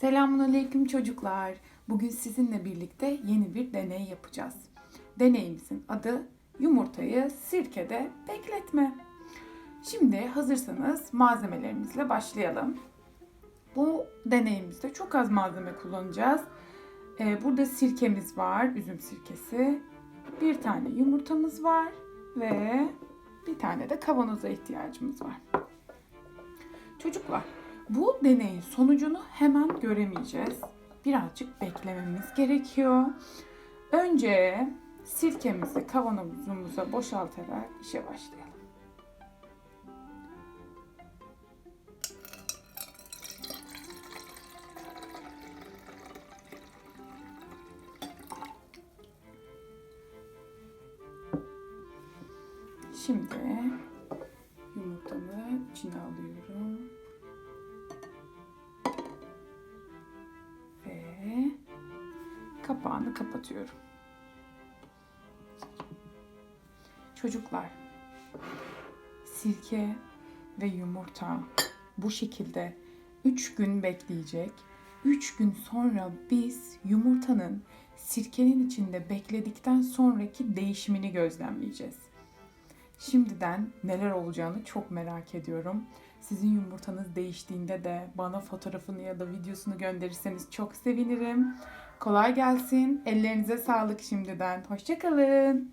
Selamünaleyküm çocuklar. Bugün sizinle birlikte yeni bir deney yapacağız. Deneyimizin adı yumurtayı sirkede bekletme. Şimdi hazırsanız malzemelerimizle başlayalım. Bu deneyimizde çok az malzeme kullanacağız. Ee, burada sirkemiz var, üzüm sirkesi. Bir tane yumurtamız var ve bir tane de kavanoza ihtiyacımız var. Çocuklar, bu deneyin sonucunu hemen göremeyeceğiz. Birazcık beklememiz gerekiyor. Önce sirkemizi kavanozumuza boşaltarak işe başlayalım. Şimdi yumurtamı içine alıyorum. Kapağını kapatıyorum. Çocuklar, sirke ve yumurta bu şekilde 3 gün bekleyecek. 3 gün sonra biz yumurtanın sirkenin içinde bekledikten sonraki değişimini gözlemleyeceğiz. Şimdiden neler olacağını çok merak ediyorum. Sizin yumurtanız değiştiğinde de bana fotoğrafını ya da videosunu gönderirseniz çok sevinirim. Kolay gelsin. Ellerinize sağlık şimdiden. Hoşçakalın.